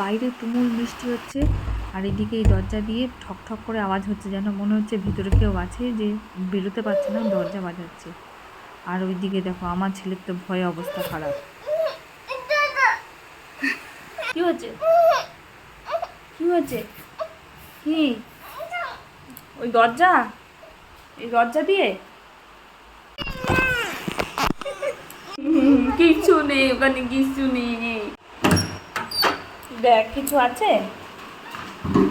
বাইরে তুমুল বৃষ্টি হচ্ছে আর এদিকে এই দরজা দিয়ে ঠক ঠক করে আওয়াজ হচ্ছে, যেন মনে হচ্ছে ভিতরে কেউ আছে যে বেরোতে পারছে না, দরজা বাজাচ্ছে। আর ওইদিকে দেখো, আমার ছেলের তো ভয়ে অবস্থা খারাপ। কি হচ্ছে? কি হচ্ছে? কি? ওই দরজা? এই দরজা দিয়ে? কিছু নেই, ওখানে কিছু নেই। দেখ কিছু আছে?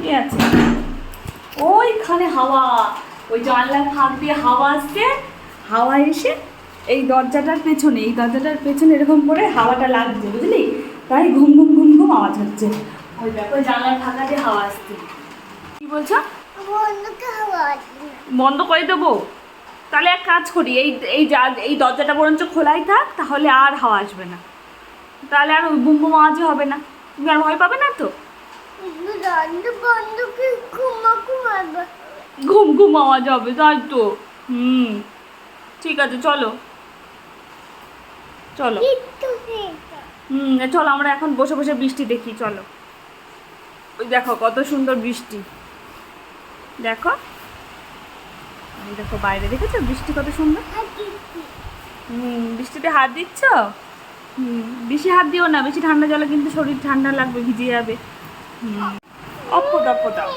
কি আছে? ওইখানে হাওয়া। ওই জানলার ফাঁক দিয়ে হাওয়া আসছে। হাওয়া এসে এই দরজাটার পেছনে, এই দরজাটার পেছনে এরকম করে হাওয়াটা লাগছে, বুঝলি? তাই ঘুম ঘুম ঘুম ঘুম আওয়াজ হচ্ছে। ওই দেখো জানলার ফাঁকা দিয়ে হাওয়া আসছে। কি বলছো? বন্ধ করে দেবো। তাহলে এক কাজ করি, এই এই যা, এই দরজাটা বরঞ্চ খোলাই থাক, তাহলে আর হাওয়া আসবে না। তাহলে আর ওই বুম বুম আওয়াজই হবে না। তুমি আর ভয় পাবে না তো? ঘুম ঘুম আওয়াজ হবে তাই তো। হুম ঠিক আছে চলো। চলো। হুম চলো আমরা এখন বসে বসে বৃষ্টি দেখি চলো। ওই দেখো কত সুন্দর বৃষ্টি। দেখো। দেখো বাইরে দেখেছ বৃষ্টি কত সুন্দর? হুম বৃষ্টিতে হাত দিচ্ছ? বেশি হাত দিও না, বেশি ঠান্ডা জলে কিন্তু শরীর ঠান্ডা লাগবে, ভিজে যাবে। হুম। অপ্পো দাপ্পো দাও